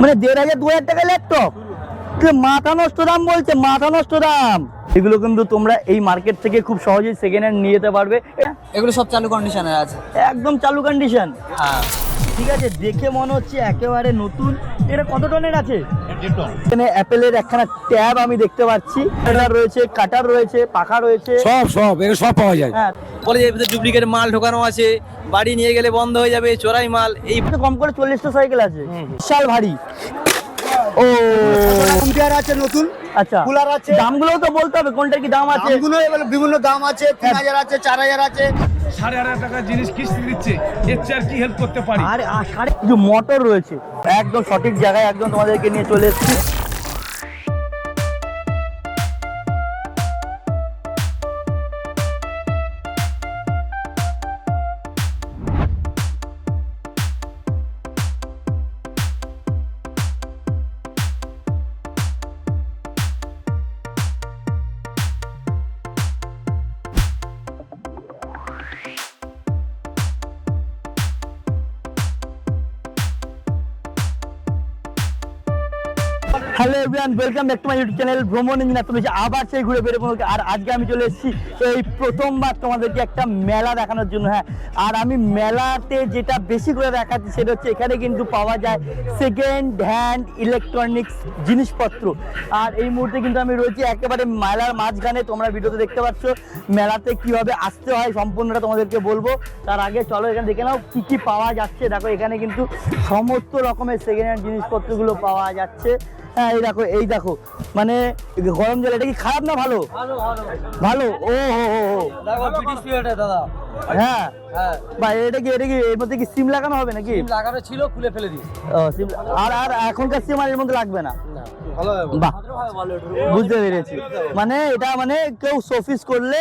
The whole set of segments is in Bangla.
মানে দেড় হাজার দু হাজার টাকা ল্যাপটপ? মাথা নষ্ট দাম বলছে মাথা নষ্ট দাম। এগুলো কিন্তু তোমরা এই মার্কেট থেকে খুব সহজেই সেকেন্ড হ্যান্ড নিয়ে যেতে পারবে। এগুলো সব চালু কন্ডিশনে আছে। একদম চালু কন্ডিশন হ্যাঁ। ঠিক আছে দেখে মনে হচ্ছে একেবারে নতুন। এটা কত টনের আছে? এখানে অ্যাপেলের একখানা ট্যাব আমি দেখতে পাচ্ছি। এটা রয়েছে কাটার রয়েছে পাখা রয়েছে। সব সব এর সব পাওয়া যায়। হ্যাঁ। বলে যে ভিতরে ডুপ্লিকেট মাল ঢোকানো আছে। বাড়ি নিয়ে গেলে বন্ধ হয়ে যাবে চোরাই মাল এই কম করে চল্লিশটা সাইকেল আছে। বিশাল ভারী। ও। কম্পিউটার আছে নতুন আচ্ছা। কুলার আছে। দামগুলো তো বলতে হবে কোনটার কি দাম আছে? দামগুলো এবার বিভিন্ন দাম আছে তিন হাজার আছে চার হাজার আছে। সাড়ে হাজার টাকা জিনিস কিস্তি দিচ্ছে এর চেয়ে আর কি হেল্প করতে পারি? আর আর সাড়ে কিছু মোটর রয়েছে একদম সঠিক জায়গায় একদম তোমাদেরকে নিয়ে চলে এসেছি। Welcome back to my YouTube channel ভ্রমণ ইঞ্জিনিয়ার তুমি আবার সেই ঘুরে বেরোবো আর আজকে আমি চলে এসেছি এই প্রথমবার তোমাদেরকে একটা মেলা দেখানোর জন্য হ্যাঁ। আর আমি মেলাতে যেটা বেশি করে দেখাচ্ছি সেটা হচ্ছে এখানে কিন্তু পাওয়া যায় সেকেন্ড হ্যান্ড ইলেকট্রনিক্স জিনিসপত্র। আর এই মুহূর্তে কিন্তু আমি রয়েছি একেবারে মেলার মাঝখানে। তোমরা ভিডিওতে দেখতে পাচ্ছ মেলাতে কীভাবে আসতে হয়, সম্পূর্ণটা তোমাদেরকে বলব। তার আগে চলো এখানে দেখে নাও কি কি পাওয়া যাচ্ছে। দেখো এখানে কিন্তু সমস্ত রকমের সেকেন্ড হ্যান্ড জিনিসপত্রগুলো পাওয়া যাচ্ছে। হ্যাঁ এই দেখো এই দেখো। মানে গরম জল এটা কি খারাপ না ভালো? ভালো ও হো হো হ্যাঁ। হ্যাঁ। বা এটা কি এটা কি এর মধ্যে কি সিম লাগানো হবে নাকি? লাগানো ছিল খুলে ফেলে ও, SIM আর আর এখনকার সিম আর এর মধ্যে লাগবে না। বাহ। বুঝতে পেরেছি। মানে এটা মানে কেউ শোফিস করলে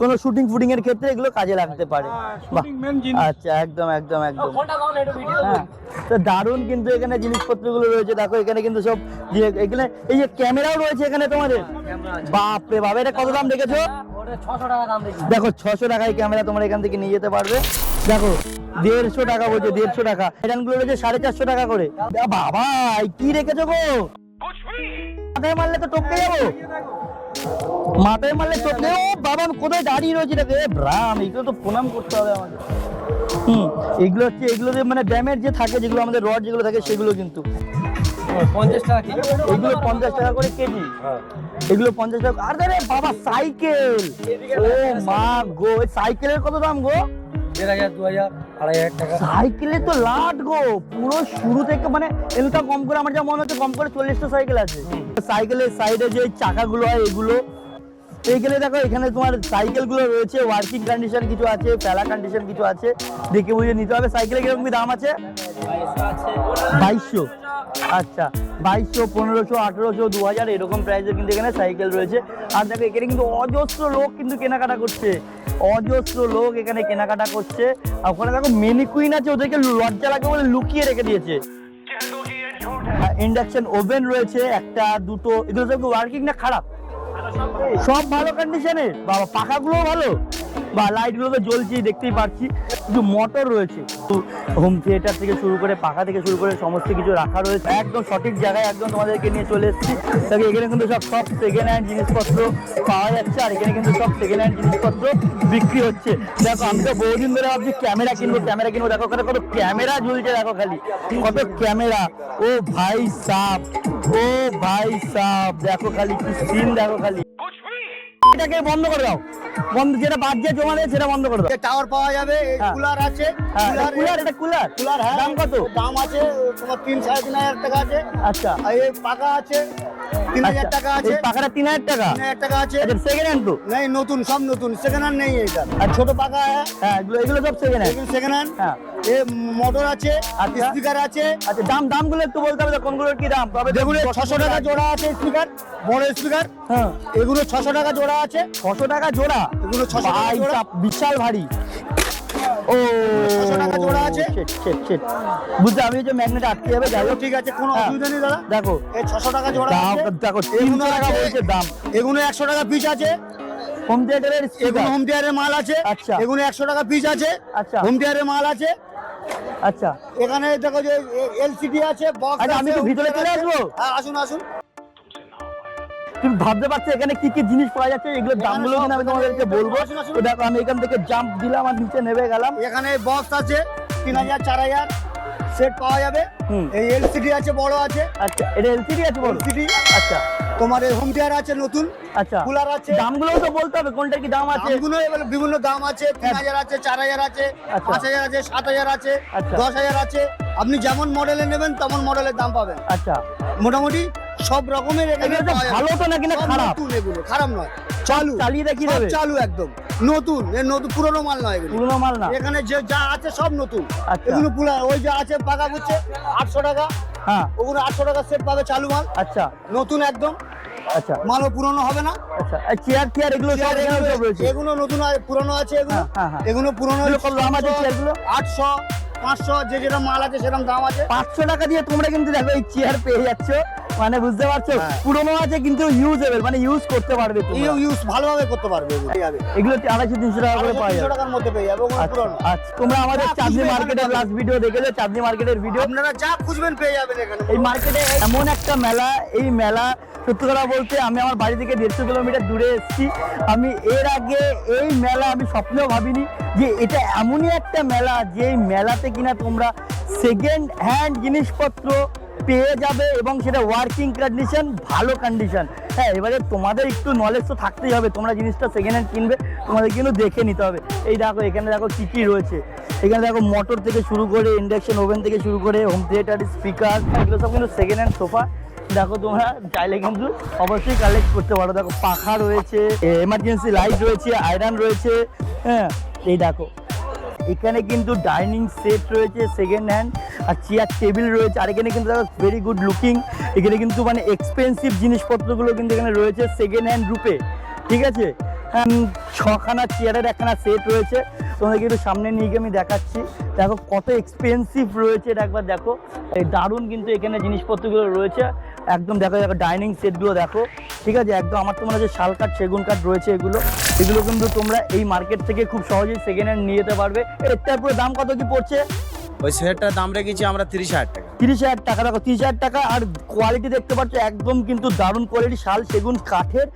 কোনো শুটিং ফুটিং এর ক্ষেত্রে এগুলো কাজে লাগতে পারে। বাহ। আচ্ছা একদম একদম একদম। হ্যাঁ। তো দারুণ কিন্তু এখানে জিনিসপত্রগুলো রয়েছে। দেখো এখানে কিন্তু সব এখানে এই যে ক্যামেরাও রয়েছে এখানে তোমাদের। বাপ রে বাপ এটা কত দাম দেখেছ? ছশো টাকা দাম দেখো ছশো টাকায় ক্যামেরা তোমরা এখান থেকে নিয়ে যেতে পারবে। দেখো দেড়শো টাকা বলছে দেড়শো টাকা। গুলো রয়েছে সাড়ে চারশো টাকা করে। বাবা কি রেখেছো গো? মাথায় মারলে তো টপকে যাব। মাথায় মারলে টপকে ও বাবা আমি কোথায় দাঁড়িয়ে রয়েছি এ ব্রাম এগুলো তো প্রণাম করতে হবে আমাকে হুম এগুলো হচ্ছে এগুলো যে মানে ড্যামের যে থাকে যেগুলো আমাদের রড যেগুলো থাকে সেগুলো কিন্তু। পঞ্চাশ টাকা কিলো এগুলো পঞ্চাশ টাকা করে কেজি। এগুলো পঞ্চাশ টাকা আর বাবা সাইকেল! ও মা গো সাইকেলের কত দাম গো? সাইকেলের তো লাট গো, পুরো শুরু থেকে মানে কম করে, আমার যা মনে হচ্ছে কম করে চল্লিশটা সাইকেল আছে। সাইকেলের সাইডে যে চাকাগুলো হয় এগুলো দেখো, এখানে তোমার সাইকেল রয়েছে ওয়ার্কিং কন্ডিশন কিছু আছে, ফেলা কন্ডিশন কিছু আছে, দেখে বুঝে নিতে হবে সাইকেলের কীরকম কি দাম আছে। বাইশশো আচ্ছা বাইশশো, পনেরোশো, আঠেরোশো, দু হাজার, এরকম প্রাইসের কিন্তু এখানে সাইকেল রয়েছে। আর দেখো, এখানে কিন্তু অজস্র লোক কিন্তু কেনাকাটা করছে। অজস্র লোক এখানে কেনাকাটা করছে। ওখানে দেখো মিনি কুইন আছে, ওদেরকে লজ্জা লাগে বলে লুকিয়ে রেখে দিয়েছে। ইন্ডাকশন ওভেন রয়েছে, একটা, দুটো, এগুলো সব ওয়ার্কিং না খারাপ? সব ভালো কন্ডিশনে বাবা পাখাগুলো ভালো? বা লাইটগুলো তো জ্বলছেই দেখতেই পাচ্ছি কিন্তু মোটর রয়েছে। হোম থিয়েটার থেকে শুরু করে পাখা থেকে শুরু করে সমস্ত কিছু রাখা রয়েছে। একদম সঠিক জায়গায় একদম তোমাদেরকে নিয়ে চলে এসেছি। তবে এখানে কিন্তু সব সব সেকেন্ড হ্যান্ড জিনিসপত্র পাওয়া যাচ্ছে, আর এখানে কিন্তু সব সেকেন্ড হ্যান্ড জিনিসপত্র বিক্রি হচ্ছে। দেখো, আমি তো বহুদিন ধরে ভাবছি ক্যামেরা কিনবো ক্যামেরা কিনবো। দেখো ওখানে কত ক্যামেরা ঝুলছে, দেখো খালি। কত ক্যামেরা। ও ভাই সাপ ও ভাই সাপ দেখো খালি কি সিন দেখো খালি। এটাকে বন্ধ করে দাও। বন্ধ যেটা বাদ দিয়ে জমা দেয় সেটা বন্ধ করে দাও। টাওয়ার পাওয়া যাবে হ্যাঁ। কুলার আছে। হ্যাঁ, কুলার কুলার এটা কুলার কুলার হ্যাঁ। দাম কত? দাম আছে তোমার তিন সাড়ে তিন হাজার টাকা আছে। আচ্ছা। এই পাকা আছে তিন হাজার আচ্ছা টাকা আছে। পাখাটা তিন হাজার টাকা? টাকা আছে। আচ্ছা সেকেন্ড হ্যান্ড তো? নেই নতুন সব নতুন। সেকেন্ড হ্যান্ড নেই এটা। আর ছোট হ্যাঁ। হ্যাঁ এগুলো এগুলো সব সেকেন্ড হ্যান্ড সেকেন্ড হ্যান্ড হ্যাঁ। এ মোটর আছে আচ্ছা। স্পিকার আছে। আচ্ছা দাম দামগুলো একটু বলতে হবে কোনগুলোর কি দাম? যেগুলো ছশো টাকা জোড়া আছে স্পিকার বড় স্পিকার হ্যাঁ। এগুলো ছশো টাকা জোড়া আছে। ছশো টাকা জোড়া? এগুলো 600 টাকা ভাই জোড়া। সাব, বিশাল ভারী। ও। 600 টাকা জোড়া আছে। shit, shit, shit। বুঝতে আমি যে ম্যাগনেট আটকে যাবে যাই হোক ঠিক আছে কোনো হ্যাঁ। অসুবিধা নেই দাদা। দেখো। এই ছশো টাকা জোড়া দেখো তিনশো এগুলো টাকা বলছে দাম। এগুলো একশো টাকা পিস আছে। হোম থিয়েটারের এগুলো হোম মাল আছে। আচ্ছা। এগুলো একশো টাকা পিস আছে। আচ্ছা। হোম মাল আছে। আচ্ছা। এখানে দেখো যে এলসিডি আছে বক্স আচ্ছা, আমি ভিতরে চলে আসব? হ্যাঁ আসুন আসুন। তুমি ভাবতে পারছ এখানে কি কি জিনিস পাওয়া যাচ্ছে? এগুলোর এখানে দামগুলো কিন্তু আমি তোমাদেরকে বলব। তো দেখো আমি এখান থেকে জাম্প দিলাম আর নিচে নেমে গেলাম। এখানে বক্স আছে তিন হাজার চার হাজার সেট পাওয়া যাবে। এই এলসিডি আছে বড় আছে। আচ্ছা এটা এলসিডি আছে বলো। এলসিডি আচ্ছা। তোমার এই হোম থিয়েটার আছে নতুন। আচ্ছা। কুলার আছে। দামগুলোও তো বলতে হবে কোনটার কি দাম আছে? দামগুলো এবার বিভিন্ন দাম আছে তিন হাজার আছে চার হাজার আছে আচ্ছা। পাঁচ হাজার আছে সাত হাজার আছে আচ্ছা। দশ হাজার আছে। আপনি যেমন মডেলে নেবেন তেমন মডেলের দাম পাবেন। আচ্ছা। মোটামুটি সব রকমের এখানে। ভালো তো নাকি না খারাপ? নতুন এগুলো খারাপ নয়। চালু? চালিয়ে দেখি চালু একদম। নতুন নতুন পুরনো মাল নয় এগুলো। পুরোনো মাল না? এখানে যে যা আছে সব নতুন। আচ্ছা। এগুলো পুরা ওই যে আছে পাকা বুঝছে আটশো টাকা। হ্যাঁ। ওগুলো আটশো টাকা সেট পাবে চালু মাল। আচ্ছা। নতুন একদম। আচ্ছা। মালও পুরনো হবে না। আচ্ছা। চেয়ার চেয়ার এগুলো সব এগুলো- নতুন পুরনো আছে এগুলো। হ্যাঁ, হ্যাঁ, হ্যাঁ। এগুলো পুরনো কত চেয়ারগুলো? আটশো পাঁচশো যে যেরকম মাল আছে সেরকম দাম আছে। পাঁচশো টাকা দিয়ে তোমরা কিন্তু দেখো এই চেয়ার পেয়ে যাচ্ছ। মানে বুঝতে পারছ? হ্যাঁ। পুরোনো আছে কিন্তু ইউজেবল মানে ইউজ করতে পারবে ইউজ ভালোভাবে করতে পারবে এগুলো। আড়াইশো তিনশো টাকা করে পাওয়া যাবে। টাকার মধ্যে পেয়ে যাবে আচ্ছা, আচ্ছা। তোমরা আমাদের চাঁদনি মার্কেটের লাস্ট ভিডিও দেখেছ? চাঁদনি মার্কেটের ভিডিও আপনারা যা খুঁজবেন পেয়ে যাবেন এখানে। এই মার্কেটে এমন একটা মেলা এই মেলা সত্যি কথা বলতে আমি আমার বাড়ি থেকে দেড়শো কিলোমিটার দূরে এসেছি। আমি এর আগে এই মেলা আমি স্বপ্নেও ভাবিনি। যে এটা এমনই একটা মেলা যে মেলাতে কিনা তোমরা সেকেন্ড হ্যান্ড জিনিসপত্র পেয়ে যাবে এবং সেটা ওয়ার্কিং কন্ডিশন ভালো কন্ডিশন হ্যাঁ এবারে তোমাদের একটু নলেজ তো থাকতেই হবে। তোমরা জিনিসটা সেকেন্ড হ্যান্ড কিনবে, তোমাদের কিন্তু দেখে নিতে হবে। এই দেখো, এখানে দেখো কী কী রয়েছে। এখানে দেখো মোটর থেকে শুরু করে ইন্ডাকশন ওভেন থেকে শুরু করে হোম থিয়েটার স্পিকার এগুলো সব কিন্তু সেকেন্ড হ্যান্ড সোফা। দেখো তোমরা, চাইলে কিন্তু অবশ্যই কালেক্ট করতে পারো। দেখো পাখা রয়েছে এমার্জেন্সি লাইট রয়েছে আয়রন রয়েছে হ্যাঁ। এই দেখো। এখানে কিন্তু ডাইনিং সেট রয়েছে সেকেন্ড হ্যান্ড আর চেয়ার টেবিল রয়েছে, আর এখানে কিন্তু দেখো ভেরি গুড লুকিং এখানে কিন্তু মানে এক্সপেন্সিভ জিনিসপত্রগুলো কিন্তু এখানে রয়েছে সেকেন্ড হ্যান্ড রূপে, ঠিক আছে? ছখানা চেয়ারের একখানা সেট রয়েছে, তোমাদেরকে একটু সামনে নিয়ে গিয়ে আমি দেখাচ্ছি। দেখো কত এক্সপেন্সিভ রয়েছে এটা একবার দেখো। দারুণ কিন্তু এখানে জিনিসপত্রগুলো রয়েছে। একদম দেখো দেখো ডাইনিং সেটগুলো দেখো। ঠিক আছে? একদম আমার তো মনে হচ্ছে শাল কাঠ সেগুন কাঠ রয়েছে এগুলো। এগুলো কিন্তু তোমরা এই মার্কেট থেকে খুব সহজেই সেকেন্ড হ্যান্ড নিয়ে যেতে পারবে। এটার পুরো দাম কত কি পড়ছে? ওই সেটটার দাম রেখেছি আমরা তিরিশ হাজার টাকা। তিরিশ হাজার টাকা দেখো তিরিশ হাজার টাকা আর কোয়ালিটি দেখতে পাচ্ছ একদম কিন্তু দারুণ কোয়ালিটি শাল সেগুন কাঠের।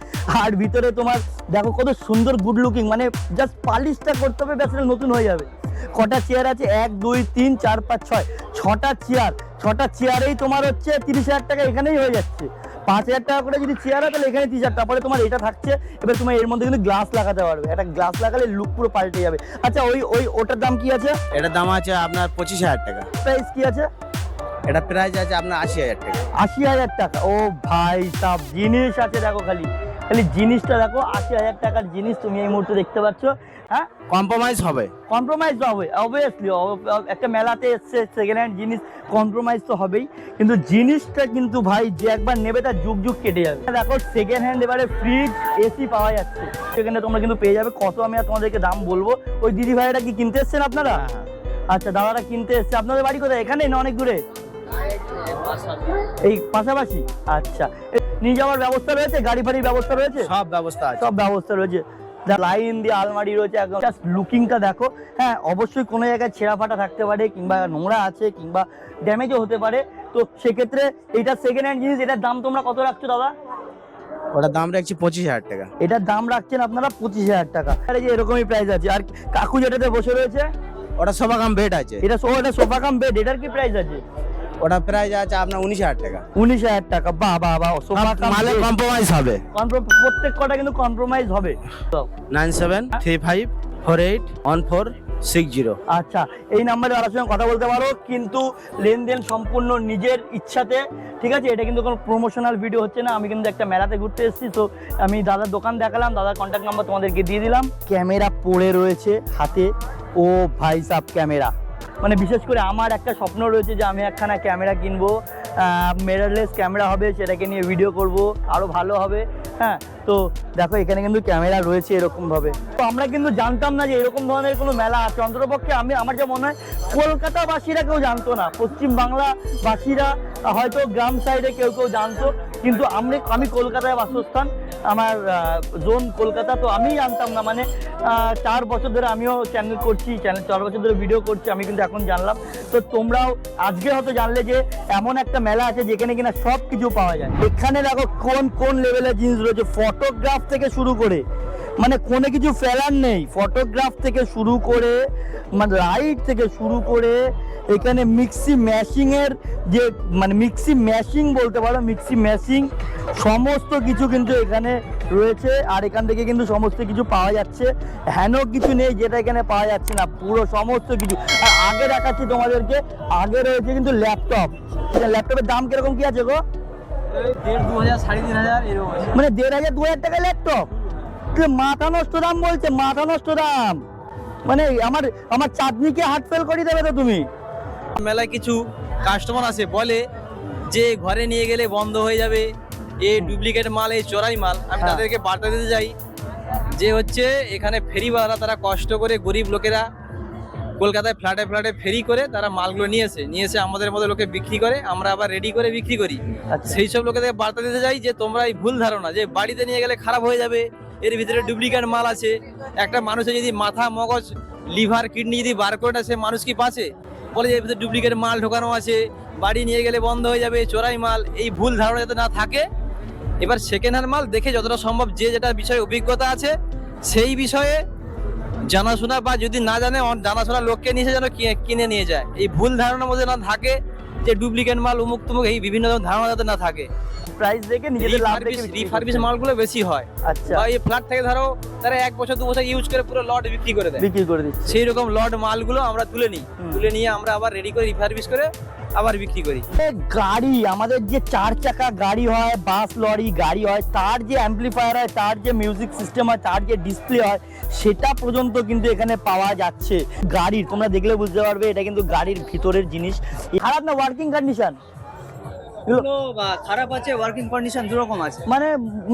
আর ভিতরে তোমার দেখো কত সুন্দর গুড লুকিং মানে জাস্ট পালিশটা করতে হবে ব্যাসটা নতুন হয়ে যাবে। কটা চেয়ার আছে? এক দুই তিন চার পাঁচ ছয়। ছটা চেয়ার ছটা চেয়ারেই তোমার হচ্ছে তিরিশ হাজার টাকা এখানেই হয়ে যাচ্ছে। পাঁচ হাজার টাকা করে যদি চেয়ার হয় তাহলে এখানে তিরিশ হাজার টাকা। পরে তোমার এটা থাকছে এবার তোমার এর মধ্যে কিন্তু গ্লাস লাগাতে পারবে। একটা গ্লাস লাগালে লুক পুরো পাল্টে যাবে। আচ্ছা ওই ওই ওটার দাম কি আছে? এটার দাম আছে আপনার পঁচিশ হাজার টাকা। প্রাইস কি আছে? এটা প্রাইস আছে আপনার আশি হাজার টাকা। আশি হাজার টাকা। ও ভাই সব জিনিস আছে দেখো খালি। খালি জিনিসটা দেখো আশি হাজার টাকার জিনিস তুমি এই মুহূর্তে দেখতে পাচ্ছ। হ্যাঁ? কম্প্রোমাইজ হবে। কম্প্রোমাইজ তো হবে অবভিয়াসলি একটা মেলাতে এসছে সেকেন্ড হ্যান্ড জিনিস কম্প্রোমাইজ তো হবেই। কিন্তু জিনিসটা কিন্তু ভাই যে একবার নেবে তার যুগ যুগ কেটে যাবে। দেখো সেকেন্ড হ্যান্ড এবারে ফ্রিজ এসি পাওয়া যাচ্ছে। সেখানে তোমরা কিন্তু পেয়ে যাবে। কত আমি আর তোমাদেরকে দাম বলব? ওই দিদি ভাইরা কি কিনতে এসছেন আপনারা? আচ্ছা দাদারা কিনতে এসছে। আপনাদের বাড়ি কোথায়? এখানে না অনেক দূরে? এই পাশাপাশি। আচ্ছা। নিয়ে যাওয়ার ব্যবস্থা রয়েছে? গাড়ি ফাড়ির ব্যবস্থা রয়েছে? সব ব্যবস্থা সব ব্যবস্থা রয়েছে। লাইন দিয়ে আলমারি রয়েছে। একদম জাস্ট লুকিংটা দেখো। হ্যাঁ অবশ্যই কোনো জায়গায় ছেঁড়া ফাটা থাকতে পারে কিংবা নোংরা আছে কিংবা ড্যামেজও হতে পারে। তো সেক্ষেত্রে এটা সেকেন্ড হ্যান্ড জিনিস এটার দাম তোমরা কত রাখছো দাদা? ওটার দাম রাখছি পঁচিশ হাজার টাকা। এটার দাম রাখছেন আপনারা পঁচিশ হাজার টাকা। আরে যে এরকমই প্রাইস আছে। আর কাকু যেটাতে বসে রয়েছে? ওটা সোফা কাম বেড আছে। এটা এটা সোফা কাম বেড এটার কি প্রাইস আছে? ওটা প্রাইস আছে আপনার উনিশ হাজার টাকা। উনিশ হাজার টাকা বাহ বাহ বাহ সোফা মালে কম্প্রোমাইজ হবে। প্রত্যেক কটা কিন্তু কম্প্রোমাইজ হবে। তো nine seven three five four eight one four six zero. আচ্ছা এই নাম্বারে আমার সঙ্গে কথা বলতে পারো কিন্তু লেনদেন সম্পূর্ণ নিজের ইচ্ছাতে ঠিক আছে? এটা কিন্তু কোনো প্রমোশনাল ভিডিও হচ্ছে না আমি কিন্তু একটা মেলাতে ঘুরতে এসেছি তো আমি দাদার দোকান দেখালাম দাদার কন্ট্যাক্ট নাম্বার তোমাদেরকে দিয়ে দিলাম। ক্যামেরা পড়ে রয়েছে হাতে ও ভাই সাব ক্যামেরা। মানে বিশেষ করে আমার একটা স্বপ্ন রয়েছে যে আমি একখানা ক্যামেরা কিনবো মেরারলেস ক্যামেরা হবে, সেটাকে নিয়ে ভিডিও করব আরও ভালো হবে হ্যাঁ। তো দেখো, এখানে কিন্তু ক্যামেরা রয়েছে এরকমভাবে। তো আমরা কিন্তু জানতাম না যে এরকম ধরনের কোনো মেলা আছে। অন্ততপক্ষে আমি, আমার যা মনে হয়, কলকাতাবাসীরা কেউ জানতো না। পশ্চিম বাংলা হয়তো গ্রাম সাইডে কেউ কেউ জানতো। কিন্তু আমি আমি কলকাতায় বাসস্থান, আমার জোন কলকাতা, তো আমি জানতাম না। মানে চার বছর ধরে আমিও চ্যানেল করছি চ্যানেল চার বছর ধরে ভিডিও করছি, আমি কিন্তু এখন জানলাম। তো তোমরাও আজকে হয়তো জানলে যে, এমন একটা মেলা আছে যেখানে কিনা সব কিছু পাওয়া যায়। এখানে দেখো কোন কোন লেভেলের জিনিস রয়েছে? ফটোগ্রাফ থেকে শুরু করে মানে কোনো কিছু ফেলার নেই ফটোগ্রাফ থেকে শুরু করে মানে লাইট থেকে শুরু করে, এখানে মিক্সি ম্যাশিং এর যে মানে মিক্সি ম্যাশিং বলতে পারো মিক্সি ম্যাশিং সমস্ত কিছু কিন্তু এখানে রয়েছে, আর এখান থেকে কিন্তু সমস্ত কিছু পাওয়া যাচ্ছে। হেন কিছু নেই, যেটা এখানে পাওয়া যাচ্ছে না, পুরো সমস্ত কিছু। আর আগে দেখাচ্ছি তোমাদেরকে, আগে রয়েছে কিন্তু ল্যাপটপ ল্যাপটপের দাম কীরকম কি আছে গো? মানে দেড় হাজার দু হাজার টাকা ল্যাপটপ মাথা নষ্ট দাম বলছে মাথা নষ্ট দাম। মানে আমার আমার চাঁদনিকে হার্ট ফেল করে দেবে তো তুমি। মেলায় কিছু কাস্টমার আসে বলে যে ঘরে নিয়ে গেলে বন্ধ হয়ে যাবে এ ডুপ্লিকেট মাল এই চোরাই মাল। আমি হ্যাঁ। তাদেরকে বার্তা দিতে যাই যে হচ্ছে এখানে ফেরিওয়ালা তারা কষ্ট করে গরিব লোকেরা কলকাতায় ফ্ল্যাটে ফ্ল্যাটে ফেরি করে তারা মালগুলো নিয়ে এসে নিয়ে এসে আমাদের মতো লোকে বিক্রি করে আমরা আবার রেডি করে বিক্রি করি। আচ্ছা। সেই সব লোকেদের বার্তা দিতে যাই যে তোমরা এই ভুল ধারণা যে বাড়িতে নিয়ে গেলে খারাপ হয়ে যাবে এর ভিতরে ডুপ্লিকেট মাল আছে। একটা মানুষের যদি মাথা মগজ লিভার কিডনি যদি বার করে না সে মানুষ কি পাচ্ছে বলে যে এর ভিতরে ডুপ্লিকেট মাল ঢোকানো আছে বাড়ি নিয়ে গেলে বন্ধ হয়ে যাবে চোরাই মাল এই ভুল ধারণা যাতে না থাকে এবার সেকেন্ড হ্যান্ড মাল দেখে যতটা সম্ভব যে যেটা বিষয়ে অভিজ্ঞতা আছে সেই বিষয়ে জানাশোনা বা যদি না জানে জানাশোনা লোককে নিয়ে যেন কিনে নিয়ে যায়। এই ভুল ধারণার মধ্যে না থাকে যে ডুপ্লিকেট মাল উমুক তুমুক এই বিভিন্ন ধরনের ধারণা যাতে না থাকে। প্রাইস দেখে নিজেদের লাভ দেখে রিফার্বিশ মালগুলো বেশি হয়। আচ্ছা। এই ফ্ল্যাট থেকে ধরো তারা এক বছর দু বছর ইউজ করে পুরো লট বিক্রি করে দেয়। বিক্রি করে দিচ্ছে। সেই রকম লট মালগুলো আমরা তুলে নিই। তুলে নিয়ে আমরা আবার রেডি করে রিফার্বিশ করে আবার বিক্রি করি। গাড়ি আমাদের যে চার চাকা গাড়ি হয় বাস লরি গাড়ি হয় তার যে অ্যাম্পলিফায়ার হয় তার যে মিউজিক সিস্টেম হয় তার যে ডিসপ্লে হয় সেটা পর্যন্ত কিন্তু এখানে পাওয়া যাচ্ছে। গাড়ির তোমরা দেখলে বুঝতে পারবে এটা কিন্তু গাড়ির ভিতরের জিনিস। খারাপ না ওয়ার্কিং কন্ডিশন খারাপ আছে ওয়ার্কিং কন্ডিশন দুরকম আছে। মানে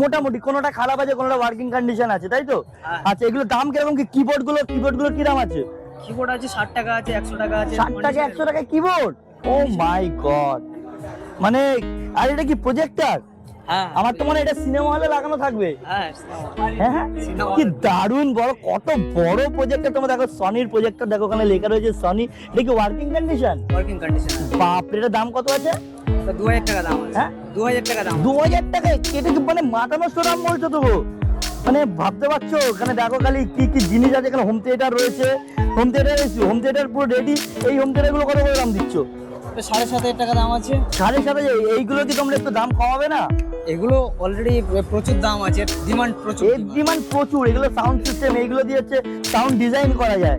মোটামুটি কোনোটা খারাপ আছে কোনোটা ওয়ার্কিং কন্ডিশন আছে তাই তো? হ্যাঁ। আচ্ছা এগুলো দাম কীরকম? কি কিবোর্ডগুলো কিবোর্ডগুলো কি দাম আছে? কিবোর্ড আছে ষাট টাকা আছে একশো টাকা আছে ষাট টাকা একশো টাকা। কিবোর্ড ও মাই গড মানে আর এটা কি প্রজেক্টর আমার তো মনে এটা সিনেমা হলে লাগানো থাকবে। হ্যাঁ হ্যাঁ হ্যাঁ। কি দারুণ বড় কত বড় প্রজেক্টর তোমরা দেখো সনির প্রজেক্টর দেখো ওখানে লেখা রয়েছে সনি এটা কি ওয়ার্কিং কন্ডিশন ওয়ার্কিং কন্ডিশন বাপ এটার দাম কত আছে? দু হাজার টাকা দাম হ্যাঁ? দু হাজার টাকা দাম। দু হাজার টাকা? এটা কি মানে মাথা নষ্ট দাম বলছো তো মানে ভাবতে পারছ? ওখানে দেখো খালি কি কি জিনিস আছে এখানে হোম থিয়েটার রয়েছে। হোম থিয়েটার হোম থিয়েটার পুরো রেডি এই হোম থিয়েটারগুলো কত করে দাম দিচ্ছ? সাড়ে সাত হাজার টাকা দাম আছে। সাড়ে সাত হাজার? এইগুলো কি তোমরা একটু দাম কমাবে না? এগুলো অলরেডি প্রচুর দাম আছে ডিমান্ড প্রচুর। এর ডিমান্ড প্রচুর এগুলো সাউন্ড সিস্টেম এগুলো দিয়ে হচ্ছে সাউন্ড ডিজাইন করা যায়।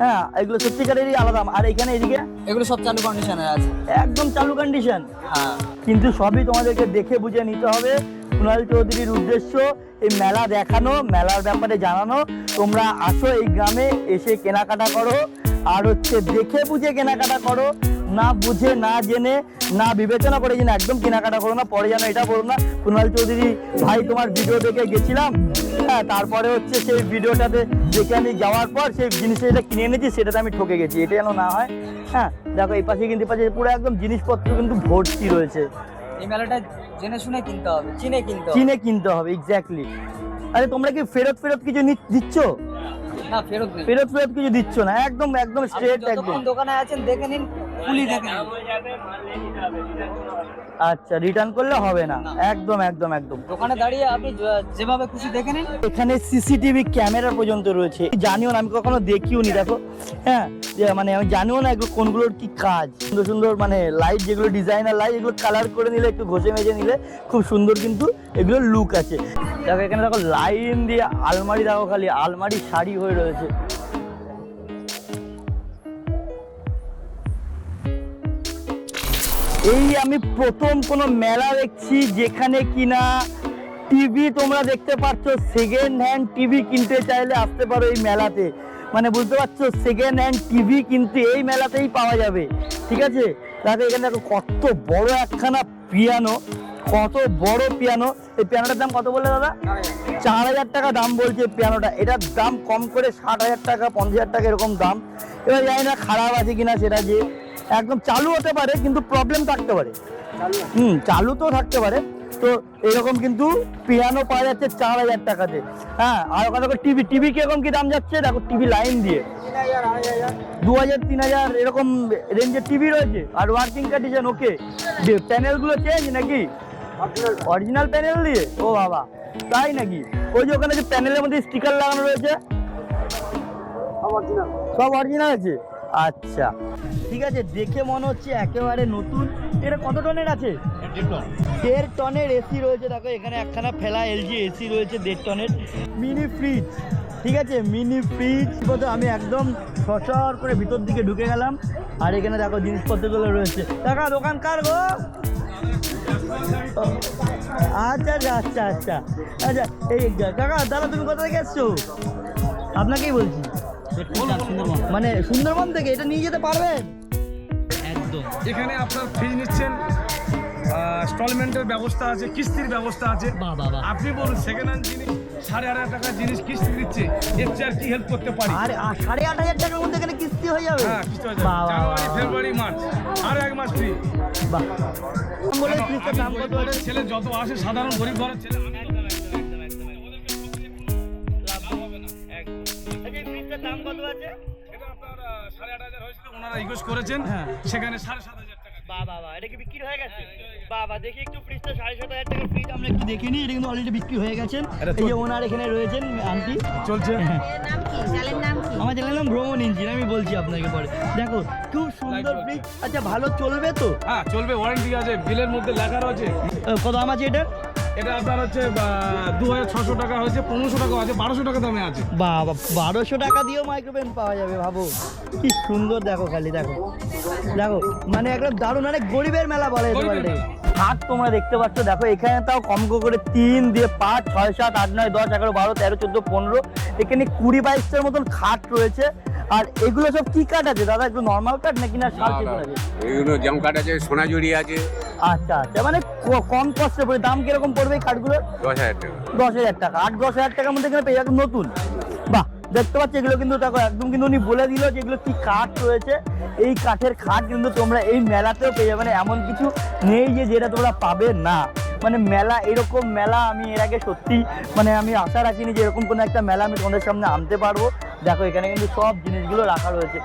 হ্যাঁ এগুলো সত্যিকারেরই আলাদা আর এখানে এদিকে? এগুলো সব চালু কন্ডিশনে আছে। একদম চালু কন্ডিশন হ্যাঁ। কিন্তু সবই তোমাদেরকে দেখে বুঝে নিতে হবে। কুণাল চৌধুরীর উদ্দেশ্য এই মেলা দেখানো মেলার ব্যাপারে জানানো। তোমরা আসো এই গ্রামে এসে কেনাকাটা করো। আর হচ্ছে দেখে বুঝে কেনাকাটা করো। না বুঝে না জেনে না বিবেচনা করে যেন একদম কেনাকাটা করো না পরে যেন এটা করো না। কুণাল চৌধুরী ভাই তোমার ভিডিও দেখে গেছিলাম। হ্যাঁ তারপরে হচ্ছে সেই ভিডিওটাতে দেখে আমি যাওয়ার পর সেই জিনিসটা যেটা কিনে এনেছি সেটাতে আমি ঠকে গেছি। এটা যেন না হয়। হ্যাঁ দেখো এই পাশে কিন্তু পাশে পুরো একদম জিনিসপত্র কিন্তু ভর্তি রয়েছে। এই মেলাটা জেনে শুনে কিনতে হবে চিনে কিনতে হবে। কিনে কিনতে হবে এক্স্যাক্টলি আরে তোমরা কি ফেরত ফেরত কিছু নি- দিচ্ছ? না ফেরত ফেরত ফেরত কিছু দিচ্ছ না? একদম একদম স্ট্রেট একদম। দোকানে আছেন দেখে নিন। খুলি দেখে আচ্ছা রিটার্ন করলে হবে না। একদম একদম একদম। দোকানে দাঁড়িয়ে আপনি যেভাবে খুশি দেখে নিন। এখানে সিসিটিভি ক্যামেরা পর্যন্ত রয়েছে। জানিও না আমি কখনো দেখিও নি দেখো। হ্যাঁ যে মানে আমি জানিও না এগুলো কোনগুলোর কি কাজ। সুন্দর সুন্দর মানে লাইট যেগুলো ডিজাইনার লাইট এগুলো কালার করে নিলে একটু ঘষে মেজে নিলে খুব সুন্দর কিন্তু এগুলো লুক আছে। দেখো এখানে দেখো লাইন দিয়ে আলমারি দেখো খালি আলমারি শাড়ি হয়ে রয়েছে। এই আমি প্রথম কোনো মেলা দেখছি যেখানে কিনা টিভি তোমরা দেখতে পাচ্ছ সেকেন্ড হ্যান্ড টিভি কিনতে চাইলে আসতে পারো এই মেলাতে। মানে বুঝতে পারছ সেকেন্ড হ্যান্ড টিভি কিন্তু এই মেলাতেই পাওয়া যাবে। ঠিক আছে? দেখো এখানে দেখো কত বড় একখানা পিয়ানো কত বড় পিয়ানো এই পিয়ানোটার দাম কত বললে দাদা? চার হাজার টাকা দাম বলছে পিয়ানোটা এটার দাম কম করে ষাট হাজার টাকা, পঞ্চাশ হাজার টাকা এরকম দাম। এবার জানি না খারাপ আছে কিনা সেটা যে একদম চালু হতে পারে, কিন্তু প্রবলেম থাকতে পারে। হুম, চালু তো থাকতে পারে। তো এরকম কিন্তু পিয়ানো পাওয়া যাচ্ছে চার হাজার টাকাতে হ্যাঁ আর ওখানে দেখো টিভি টিভি কীরকম কি দাম যাচ্ছে? দেখো টিভি লাইন দিয়ে। দু হাজার, তিন হাজার এরকম রেঞ্জের টিভি রয়েছে। আর ওয়ার্কিং কন্ডিশন ওকে প্যানেলগুলো চেঞ্জ নাকি? অরিজিনাল প্যানেল দিয়ে? ও বাবা, তাই নাকি? ওই যে ওখানে যে প্যানেলের মধ্যে স্টিকার লাগানো রয়েছে। সব অরিজিনাল আছে? আচ্ছা। ঠিক আছে দেখে মনে হচ্ছে একেবারে নতুন। এটা কত টনের আছে? দেড় টনের এসি রয়েছে দেখো এখানে একখানা ফেলা এলজি এসি রয়েছে দেড় টনের। মিনি ফ্রিজ ঠিক আছে মিনি ফ্রিজ বলতে আমি একদম সচর করে ভিতর দিকে ঢুকে গেলাম। আর এখানে দেখো জিনিসপত্রগুলো রয়েছে। দেখা দোকান কার গো? আচ্ছা আচ্ছা আচ্ছা আচ্ছা। আচ্ছা এই কাকা দাদা তুমি কোথা থেকে এসছো? আপনাকেই বলছি। মানে সুন্দরবন থেকে এটা নিয়ে যেতে পারবেন? একদম। এখানে আপনার ফ্রিজ নিচ্ছেন স্টলমেন্টের ব্যবস্থা আছে কিস্তির ব্যবস্থা আছে। আপনি বলুন সেকেন্ড হ্যান্ড জিনিস সাড়ে আট হাজার টাকার জিনিস কিস্তি দিচ্ছে এর চেয়ে কি হেল্প করতে পারি? আর সাড়ে আট হাজার টাকার মধ্যে এখানে কিস্তি হয়ে যাবে? হ্যাঁ কিস্তি হয়ে যাবে। জানুয়ারি ফেব্রুয়ারি মার্চ আর এক মাস ফ্রি বাহ। দাম ছেলে যত আসে সাধারণ গরিব ঘরের ছেলে দাম কত আছে? রিকোয়েস্ট করেছেন হ্যাঁ। সেখানে সাড়ে সাত হাজার টাকা বাহ এটা কি বিক্রি হয়ে গেছে? বাবা দেখি একটু ফ্রিজটা সাড়ে সাত হাজার টাকার ফ্রিজ আমরা একটু দেখে নিই এটা কিন্তু অলরেডি বিক্রি হয়ে এটা এই যে ওনার এখানে রয়েছেন আন্টি। চলছে। নাম কি? চালের নাম কি? আমার চ্যানেল নাম ভ্রমণ ইঞ্জিন আমি বলছি আপনাকে পরে। দেখো খুব সুন্দর ফ্রিজ আচ্ছা ভালো চলবে তো? হ্যাঁ চলবে ওয়ারেন্টি আছে বিলের মধ্যে লেখা রয়েছে। কত দাম আছে এটা এটা আপনার হচ্ছে দু হাজার ছশো টাকা হয়েছে পনেরোশো টাকা আছে বারোশো টাকা দামে আছে। বাবা বারোশো টাকা দিয়েও মাইক্রোওভেন পাওয়া যাবে ভাবো। কি সুন্দর দেখো খালি দেখো। দেখো মানে একটা দারুণ মানে গরিবের মেলা বলে। খাট তোমরা দেখতে পাচ্ছ দেখো এখানে তাও কম করে তিন দিয়ে পাঁচ ছয় সাত আট নয় দশ এগারো বারো তেরো চোদ্দ পনেরো এখানে কুড়ি বাইশটার মতন খাট রয়েছে। আর এগুলো সব কি কাঠ আছে? দাদা একটু নর্মাল কাঠ নাকি না শাল আছে? এগুলো জাম কাঠ আছে সোনাঝুরি আছে। আচ্ছা আচ্ছা মানে কম কস্টে পড়ে দাম কীরকম পড়বে এই দশ হাজার টাকা। দশ হাজার টাকা। আট দশ হাজার টাকার মধ্যে এখানে পেয়ে নতুন। বাহ দেখতে পাচ্ছি এগুলো কিন্তু দেখো একদম কিন্তু উনি বলে দিল যে এগুলো কি কাঠ রয়েছে। এই কাঠের খাট কিন্তু তোমরা এই মেলাতেও পেয়ে যাবে। মানে এমন কিছু নেই যে যেটা তোমরা পাবে না। মানে মেলা এরকম মেলা আমি এর আগে সত্যি মানে আমি আশা রাখিনি যে এরকম কোনো একটা মেলা আমি তোমাদের সামনে আনতে পারব। দেখো এখানে কিন্তু সব জিনিসগুলো রাখা রয়েছে।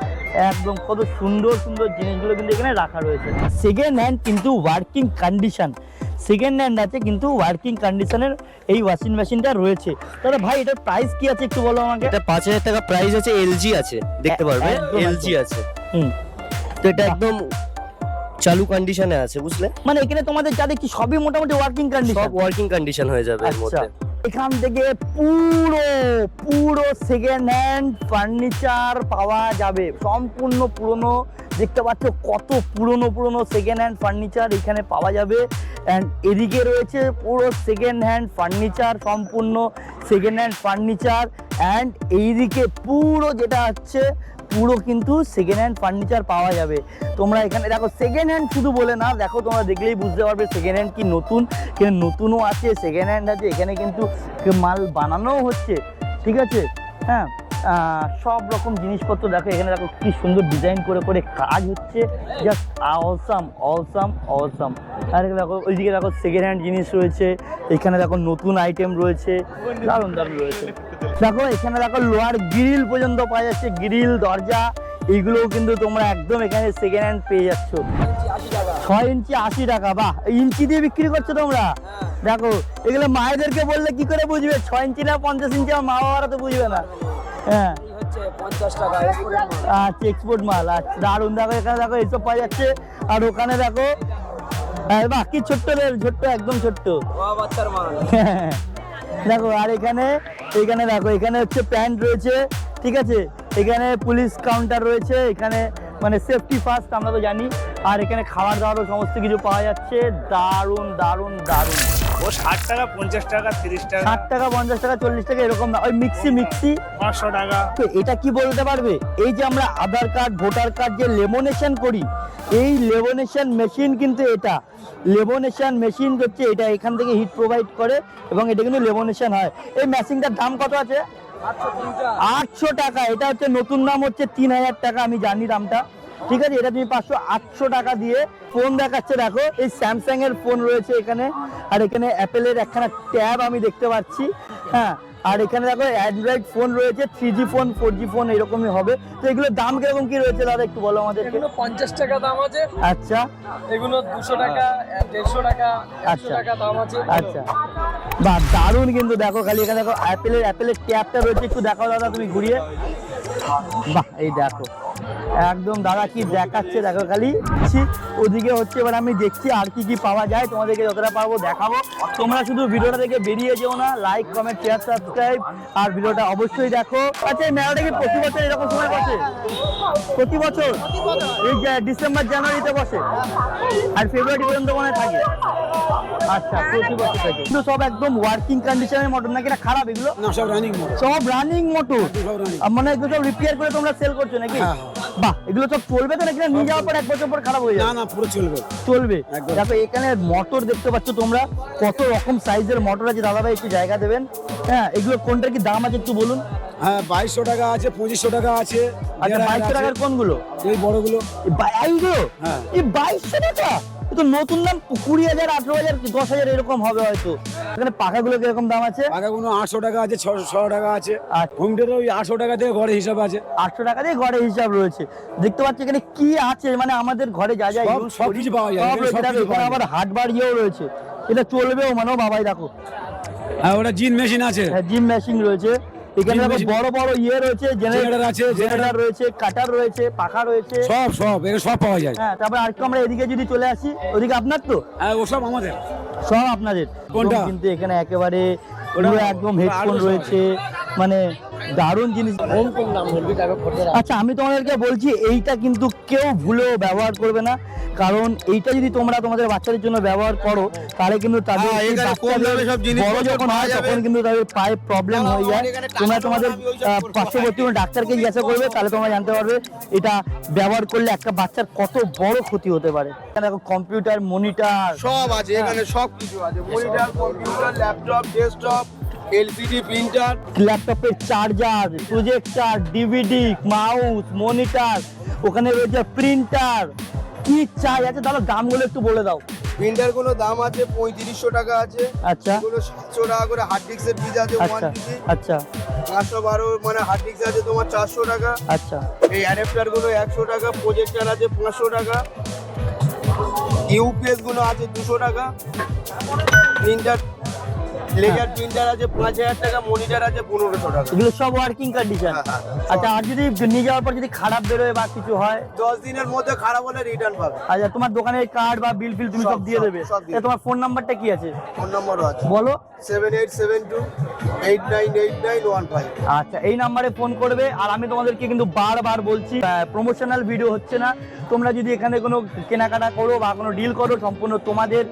একদম কত সুন্দর সুন্দর জিনিসগুলো কিন্তু এখানে রাখা রয়েছে। সেকেন্ড হ্যান্ড কিন্তু ওয়ার্কিং কন্ডিশন সেকেন্ড হ্যান্ড আছে কিন্তু ওয়ার্কিং কন্ডিশনের এই ওয়াশিং মেশিনটা রয়েছে। তাহলে ভাই এটার প্রাইস কি আছে একটু বলো আমাকে? এটা পাঁচ হাজার টাকা প্রাইস আছে এলজি আছে দেখতে পারবে? এলজি আছে। হুম। তো এটা একদম চালু কন্ডিশনে আছে বুঝলে? মানে এখানে তোমাদের যাদের কি সবই মোটামুটি ওয়ার্কিং সব কন্ডিশন ওয়ার্কিং কন্ডিশন হয়ে যাবে এর আচ্ছা। মধ্যে। এখান থেকে পুরো পুরো সেকেন্ড হ্যান্ড ফার্নিচার পাওয়া যাবে। সম্পূর্ণ পুরনো, দেখতে পাচ্ছ কত পুরনো পুরনো সেকেন্ড হ্যান্ড ফার্নিচার এখানে পাওয়া যাবে। অ্যান্ড এদিকে রয়েছে পুরো সেকেন্ড হ্যান্ড ফার্নিচার সম্পূর্ণ সেকেন্ড হ্যান্ড ফার্নিচার অ্যান্ড এইদিকে পুরো যেটা হচ্ছে পুরো কিন্তু সেকেন্ড হ্যান্ড ফার্নিচার পাওয়া যাবে। তোমরা এখানে, দেখো সেকেন্ড হ্যান্ড শুধু বলে না, দেখো, তোমরা দেখলেই বুঝতে পারবে সেকেন্ড হ্যান্ড কি নতুন এখানে নতুনও আছে সেকেন্ড হ্যান্ড আছে, এখানে কিন্তু মাল বানানোও হচ্ছে, ঠিক আছে? হ্যাঁ? সব রকম জিনিসপত্র দেখো, এখানে দেখো কি সুন্দর ডিজাইন করে করে কাজ হচ্ছে। জাস্ট অসাম অসাম অসাম আর দেখো, ওইদিকে দেখো সেকেন্ড হ্যান্ড জিনিস রয়েছে। এখানে দেখো নতুন আইটেম রয়েছে। দারুণ দারুণ রয়েছে। দেখো, এখানে দেখো লোহার গ্রিল পর্যন্ত পাওয়া যাচ্ছে। গ্রিল দরজা, এইগুলোও কিন্তু তোমরা একদম এখানে সেকেন্ড হ্যান্ড পেয়ে যাচ্ছ। ছয় ইঞ্চি আশি টাকা, বাহ! ইঞ্চি দিয়ে বিক্রি করছ তোমরা? দেখো, এগুলো মায়েদেরকে বললে কি করে বুঝবে? ছয় ইঞ্চি না পঞ্চাশ ইঞ্চি, আমার মা বাবারা তো বুঝবে না। হ্যাঁ। আচ্ছা এক্সপোর্ট মাল আচ্ছা দারুণ। দেখো এখানে দেখো এইসব পাওয়া যাচ্ছে। আর ওখানে দেখো হ্যাঁ, বাহ কি ছোট্ট রে ছোট্ট একদম ছোট্ট। দেখো আর এখানে এখানে দেখো এখানে হচ্ছে প্যান্ট রয়েছে ঠিক আছে? এখানে পুলিশ কাউন্টার রয়েছে এখানে মানে সেফটি ফার্স্ট আমরা তো জানি। আর এখানে খাবার দাবারও সমস্ত কিছু পাওয়া যাচ্ছে। দারুণ দারুণ দারুণ। ও ষাট টাকা পঞ্চাশ টাকা তিরিশ টাকা। ষাট টাকা পঞ্চাশ টাকা চল্লিশ টাকা এরকম দাম। ওই মিক্সি মিক্সি। পাঁচশো টাকা। তো এটা কি বলতে পারবে? এই যে আমরা আধার কার্ড ভোটার কার্ড যে লেমোনেশন করি এই লেমোনেশন মেশিন কিন্তু এটা। লেমোনেশন মেশিন হচ্ছে এটা এখান থেকে হিট প্রোভাইড করে এবং এটা কিন্তু লেমোনেশন হয়। এই মেশিনটার দাম কত আছে? আটশো টাকা। এটা হচ্ছে নতুন দাম হচ্ছে তিন হাজার টাকা। আমি জানি দামটা। ঠিক আছে এটা তুমি পাঁচশো আটশো টাকা দিয়ে ফোন দেখাচ্ছে। দেখো এই স্যামসাং এর ফোন রয়েছে এখানে। আর এখানে অ্যাপেলের একখানা ট্যাব আমি দেখতে পাচ্ছি। হ্যাঁ আর এখানে দেখো অ্যান্ড্রয়েড ফোন রয়েছে three G phone four G phone এরকমই হবে। তো এগুলোর দাম কীরকম কি রয়েছে দাদা একটু বলো আমাদের এগুলো পঞ্চাশ টাকা দাম আছে। আচ্ছা। এগুলো দুশো টাকা দেড়শো টাকা আচ্ছা। টাকা দাম আছে। আচ্ছা। বা দারুণ কিন্তু। দেখো খালি এখানে দেখো অ্যাপেলের অ্যাপেলের ট্যাবটা রয়েছে। একটু দেখো দাদা তুমি ঘুরিয়ে। বাহ এই দেখো। একদম দাদা কি দেখাচ্ছে দেখো খালি। ওদিকে হচ্ছে এবার আমি দেখছি আর কি কি পাওয়া যায় তোমাদেরকে যতটা পারব দেখাবো। তোমরা শুধু ভিডিওটা থেকে বেরিয়ে যেও না লাইক কমেন্ট শেয়ার সাবস্ক্রাইব আর ভিডিওটা অবশ্যই দেখো। আচ্ছা এই মেলাটা কি প্রতি বছর এরকম সময় বসে? প্রতি বছর? এই ডিসেম্বর জানুয়ারিতে বসে? আর ফেব্রুয়ারি পর্যন্ত মনে থাকে? আচ্ছা প্রতি বছর থেকে। কিন্তু সব একদম ওয়ার্কিং কন্ডিশনের মোটর নাকি? এটা খারাপ এগুলো? সব রানিং সব রানিং মোটর মানে সব রিপেয়ার করে তোমরা সেল করছ নাকি? হ্যাঁ, বাহ এগুলো সব চলবে তো নাকি? নিয়ে যাওয়ার পর এক বছর পর খারাপ হয়ে যাবে? না পুরো চলবে। চলবে? দেখো এখানে মোটর দেখতে পাচ্ছ তোমরা কত রকম সাইজের মোটর আছে দাদা ভাই একটু জায়গা দেবেন। হ্যাঁ এগুলো কোনটার কি দাম আছে একটু বলুন? হ্যাঁ বাইশশো টাকা আছে পঁচিশশো টাকা আছে আচ্ছা বাইশশো টাকার কোনগুলো? এই বড়গুলো। এইগুলো? হ্যাঁ। এই বাইশশো টাকা? এ তো নতুন দাম কুড়ি হাজার আঠারো হাজার দশ হাজার এরকম হবে হয়তো। এখানে পাখাগুলো কীরকম দাম আছে? আগাগুলো আটশো টাকা আছে ছশো ছশো টাকা আছে। আচ্ছা। হোম ডের ওই আটশো টাকা থেকে ঘরে হিসাব আছে। আটশো টাকা দিয়ে ঘরে হিসাব রয়েছে। দেখতে পাচ্ছি এখানে কি আছে মানে আমাদের ঘরে যা যা সব- কিছু পাওয়া যায়, এখানে আবার হাট বার ইয়েও রয়েছে। এটা চলবেও মানে ও বাবাই দেখো। হ্যাঁ ওটা জিন মেশিন আছে। হ্যাঁ জিম মেশিন রয়েছে। এখানে বড় বড় ইয়ে রয়েছে Generator আছে, জেনারেটর রয়েছে কাটার রয়েছে পাখা রয়েছে। সব সব এখানে সব পাওয়া যায়। হ্যাঁ তারপর আরেকটু আমরা এদিকে যদি চলে আসি ওদিকে আপনার তো? হ্যাঁ ওসব আমাদের। সব আপনাদের। কোনটা? কিন্তু এখানে একেবারে পুরো একদম ওটা হেডফোন আরও রয়েছে। মানে দারুণ জিনিস। আচ্ছা আমি তোমাদেরকে বলছি এইটা কিন্তু কেউ ভুলেও ব্যবহার করবে না। কারণ এইটা যদি তোমরা তোমাদের বাচ্চাদের জন্য ব্যবহার করো তাহলে কিন্তু তাদের হ্যাঁ, জিনিসপত্র বড় যখন হয় তখন কিন্তু তাদের পায়ে প্রবলেম হয়ে যায়। তোমরা তোমাদের। পার্শ্ববর্তী কোনো ডাক্তারকে জিজ্ঞাসা করবে তাহলে তোমরা জানতে পারবে এটা ব্যবহার করলে একটা বাচ্চার কত বড় ক্ষতি হতে পারে। দেখো কম্পিউটার মনিটর সব আছে এখানে সব কিছু আছে। Monitor computer laptop desktop printer ল্যাপটপের charger projector DVD mouse monitor ওখানে রয়েছে প্রিন্টার কি চাই? আছে তাহলে দামগুলো একটু বলে দাও। প্রিন্টারগুলো দাম আছে পঁয়ত্রিশশো টাকা আছে। আচ্ছা। এগুলো সাতশো টাকা করে হার্ড ডিস্কের পিস আছে ওয়ান আচ্ছা আচ্ছা। পাঁচশো বারো মানে হার্ড ডিস্ক আছে তোমার চারশো টাকা। আচ্ছা। এই অ্যাডাপ্টারগুলো একশো টাকা প্রজেক্টার আছে পাঁচশো টাকা। ইউপিএসগুলো আছে দুশো টাকা। প্রিন্টার লেজার প্রিন্টার আছে পাঁচ হাজার টাকা মনিটর আছে পনেরোশো টাকা। এগুলো সব ওয়ার্কিং কন্ডিশন হ্যাঁ, হ্যাঁ, হ্যাঁ, আচ্ছা আর যদি নিয়ে যাওয়ার পর যদি খারাপ বেরোয় বা কিছু হয়? দশ দিনের মধ্যে খারাপ হলে রিটার্ন পাবে। আচ্ছা তোমার দোকানের কার্ড বা বিল ফিল তুমি সব, দিয়ে দেবে। তোমার ফোন নাম্বারটা কি আছে? ফোন নম্বরও আছে। বলো। Seven eight seven two eight nine eight nine one five আচ্ছা এই নাম্বারে ফোন করবে। আর আমি তোমাদেরকে কিন্তু বারবার বলছি প্রমোশনাল ভিডিও হচ্ছে না। তোমরা যদি এখানে কোনো কেনাকাটা করো বা কোনো ডিল করো সম্পূর্ণ তোমাদের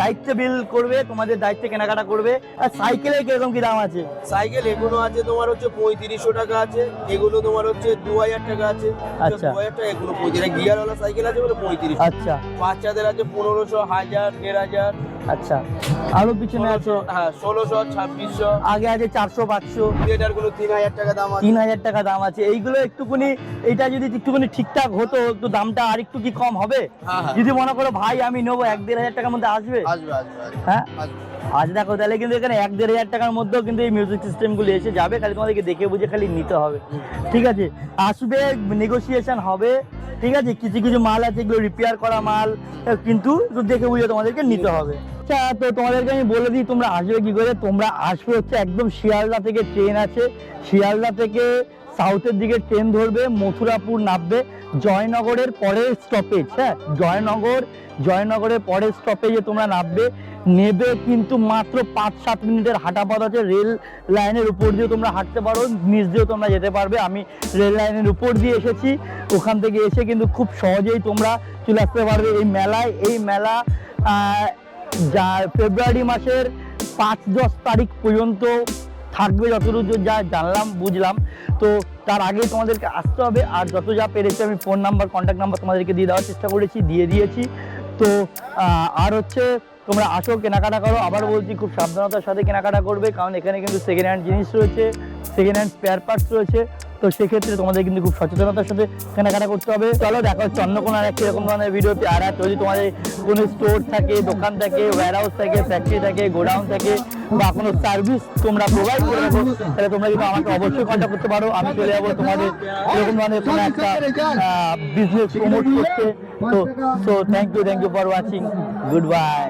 দায়িত্বে বিল করবে তোমাদের দায়িত্বে কেনাকাটা করবে। আর সাইকেলের কীরকম কি দাম আছে? সাইকেল এগুলো আছে তোমার হচ্ছে পঁয়ত্রিশশো টাকা আছে। এগুলো তোমার হচ্ছে দু হাজার টাকা আছে। আচ্ছা। দু হাজার টাকা এগুলো পঁয়ত্রিশ। গিয়ারওয়ালা সাইকেল আছে বলে পঁয়ত্রিশ। আচ্ছা। বাচ্চাদের আছে পনেরোশো হাজার দেড় হাজার। আচ্ছা। আরও পিছনে আছে? ষোলোশো হ্যাঁ ষোলোশো ছাব্বিশশো। আগে আছে চারশো পাঁচশো। থিয়েটারগুলো তিন হাজার টাকা দাম আছে। তিন হাজার টাকা দাম আছে। এইগুলো একটুখানি এটা যদি একটুখানি ঠিকঠাক হতো একটু দামটা আর একটু কি কম হবে? হ্যাঁ হ্যাঁ। যদি মনে করো ভাই আমি নেব এক দেড় হাজার টাকার মধ্যে আসবে? আসবে আসবে আসবে। হ্যাঁ? আসবে। আজ দেখো, তাহলে কিন্তু এখানে এক দেড় হাজার টাকার মধ্যেও কিন্তু এই মিউজিক সিস্টেমগুলো এসে যাবে। খালি তোমাদেরকে দেখে বুঝে খালি নিতে হবে। ঠিক আছে? আসবে নেগোসিয়েশন হবে। ঠিক আছে? কিছু কিছু মাল আছে, এগুলো রিপেয়ার করা মাল কিন্তু দেখে বুঝে তোমাদেরকে নিতে হবে। আচ্ছা তো তোমাদেরকে আমি বলে দিই, তোমরা আসবে কি করে? তোমরা আসবে হচ্ছে একদম শিয়ালদা থেকে ট্রেন আছে। শিয়ালদা থেকে সাউথের দিকে ট্রেন ধরবে, মথুরাপুর নামবে। জয়নগরের পরের স্টপেজ হ্যাঁ? জয়নগর, জয়নগরের পরের স্টপেজে তোমরা নামবে। নেবে কিন্তু মাত্র পাঁচ, সাত মিনিটের হাঁটা পথ আছে। রেল লাইনের উপর দিয়ে তোমরা হাঁটতে পারো, নিচ দিয়েও তোমরা যেতে পারবে। আমি রেল লাইনের উপর দিয়ে এসেছি। ওখান থেকে এসে কিন্তু খুব সহজেই তোমরা চলে আসতে পারবে। এই মেলায়, এই মেলা যা ফেব্রুয়ারি মাসের পাঁচ, দশ তারিখ পর্যন্ত থাকবে যতটুকু যা জানলাম, বুঝলাম। তো তার আগে তোমাদেরকে আসতে হবে। আর যত যা পেরেছি, আমি ফোন নাম্বার কন্ট্যাক্ট নাম্বার তোমাদেরকে দিয়ে দেওয়ার চেষ্টা করেছি, দিয়ে দিয়েছি। তো আর হচ্ছে তোমরা আসো, কেনাকাটা করো। আবার বলছি খুব সাবধানতার সাথে কেনাকাটা করবে, কারণ এখানে কিন্তু সেকেন্ড হ্যান্ড জিনিস রয়েছে। সেকেন্ড হ্যান্ড স্পেয়ার পার্টস রয়েছে। তো সেক্ষেত্রে তোমাদের কিন্তু খুব সচেতনতার সাথে কেনাকাটা করতে হবে। চলো দেখো হচ্ছে অন্য কোনো আর একটা এরকম ধরনের ভিডিওতে। আর যদি তোমাদের কোনো স্টোর থাকে, দোকান থাকে ওয়ার হাউস থাকে ফ্যাক্টরি থাকে গোডাউন থাকে, বা কোনো সার্ভিস তোমরা প্রোভাইড করে রাখো, তাহলে তোমরা কিন্তু আমাকে অবশ্যই কন্ট্যাক্ট করতে পারো। আমি চলে যাব তোমাদের এরকম ধরনের কোনো একটা বিজনেস প্রমোট করতে। তো so thank you thank you for watching good bye